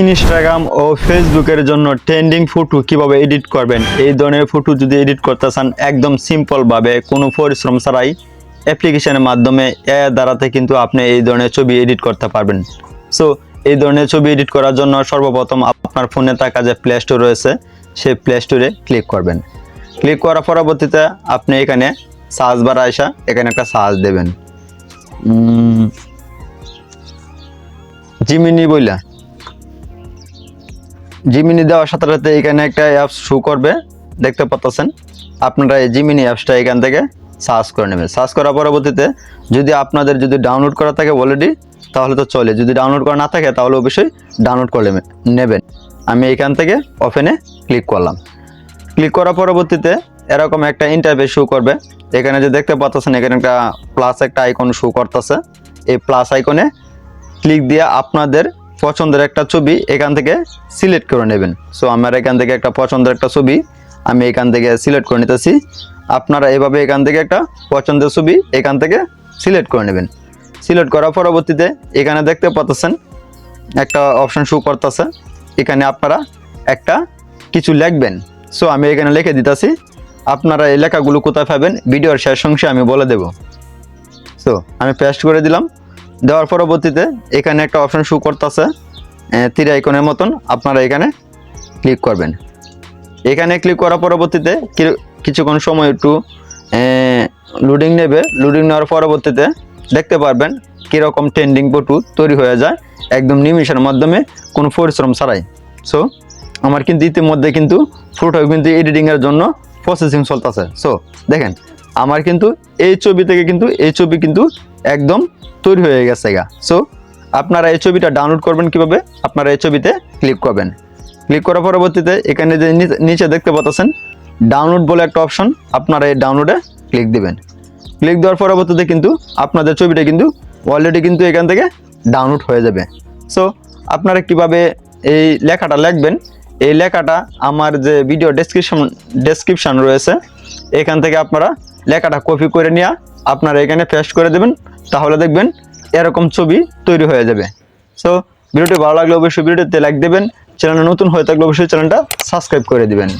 Instagram ও ফেসবুকের জন্য trending photo কীভাবে এডিট করবেন? এই ধরনের ফটো যদি এডিট করতে চান, একদম সিম্পলভাবে কোনো পরিশ্রম ছাড়াই অ্যাপ্লিকেশনের মাধ্যমে এ দ্বারাতে কিন্তু আপনি এই ধরনের ছবি এডিট করতে পারবেন। সো এই ধরনের ছবি এডিট করার জন্য সর্বপ্রথম আপনার ফোনে থাকা যে প্লে স্টোর রয়েছে, সেই প্লে স্টোরে ক্লিক করবেন। ক্লিক করার পরবর্তীতে আপনি এখানে সার্চ বার আসা এখানে একটা সার্চ দেবেন। জিমিনি বইলা। জিমিনি দেওয়ার সাথে সাথে এখানে একটা অ্যাপস শো করবে, দেখতে পাচ্ছেন আপনারা এই জিমিনি অ্যাপসটা এখান থেকে সার্চ করে নেবেন। সার্চ করার পরবর্তীতে যদি আপনাদের যদি ডাউনলোড করা থাকে অলরেডি তাহলে তো চলে। যদি ডাউনলোড করা না থাকে, তাহলে অবশ্যই ডাউনলোড করে নেবে- নেবেন। আমি এখান থেকে ওপেনে ক্লিক করলাম। ক্লিক করার পরবর্তীতে এরকম একটা ইন্টারভিউ শো করবে। এখানে যে দেখতে পাচ্ছেন এখানে একটা প্লাস একটা আইকন শো করতেছে। এই প্লাস আইকনে ক্লিক দিয়ে আপনাদের পছন্দের একটা ছবি এখান থেকে সিলেক্ট করে নেবেন। সো আমার এখান থেকে একটা পছন্দের একটা ছবি আমি এখান থেকে সিলেক্ট করে নিতেছি। আপনারা এভাবে এখান থেকে একটা পছন্দের ছবি এখান থেকে সিলেক্ট করে নেবেন। সিলেক্ট করার পরবর্তীতে এখানে দেখতে পাচ্ছেন একটা অপশন শো করতেছে। এখানে আপনারা একটা কিছু লিখবেন। সো আমি এখানে লিখে দিতেছি, আপনারা এই লেখাগুলো কোথায় পাবেন? ভিডিওর শেষ অংশে আমি বলে দেব। সো আমি পেস্ট করে দিলাম। দেওয়ার পরবর্তীতে এখানে একটা অপশন শো করতেছে তীর আইকনের মতন। আপনারা এখানে ক্লিক করবেন। এখানে ক্লিক করার পরবর্তীতে কিছুক্ষণ সময় একটু লোডিং নেবে। লোডিং নেওয়ার পরবর্তীতে দেখতে পারবেন কীরকম ট্রেন্ডিং ফটো তৈরি হয়ে যায় একদম নিমিষের মাধ্যমে কোনো পরিশ্রম ছাড়াই। সো আমার কিন্তু ইতিমধ্যে কিন্তু ফটো কিন্তু এডিটিংয়ের জন্য প্রসেসিং চলতেছে। সো দেখেন, আমার কিন্তু এই ছবি থেকে কিন্তু, এই ছবি কিন্তু একদম তৈরি হয়ে গেছে গা। সো আপনারা এই ছবিটা ডাউনলোড করবেন কীভাবে? আপনারা এই ছবিতে ক্লিক করবেন। ক্লিক করার পরবর্তীতে এখানে যে নিচে- দেখতে পাচ্ছেন ডাউনলোড বলে একটা অপশন আপনারা এই ডাউনলোডে ক্লিক দিবেন। ক্লিক দেওয়ার পরবর্তীতে কিন্তু আপনাদের ছবিটা কিন্তু অলরেডি কিন্তু এখান থেকে ডাউনলোড হয়ে যাবে। সো আপনারা কীভাবে এই লেখাটা লিখবেন? এই লেখাটা আমার যে ভিডিও ডেসক্রিপশন ডেসক্রিপশন রয়েছে, এখান থেকে আপনারা লেখাটা কপি করে নিয়ে আপনারা এখানে পেস্ট করে দেবেন। তাহলে দেখবেন এরকম ছবি তৈরি হয়ে যাবে। সো ভিডিওটি ভালো লাগলে অবশ্যই ভিডিওটিতে লাইক দেবেন, চ্যানেলে নতুন হয়ে থাকলে অবশ্যই চ্যানেলটা সাবস্ক্রাইব করে দিবেন।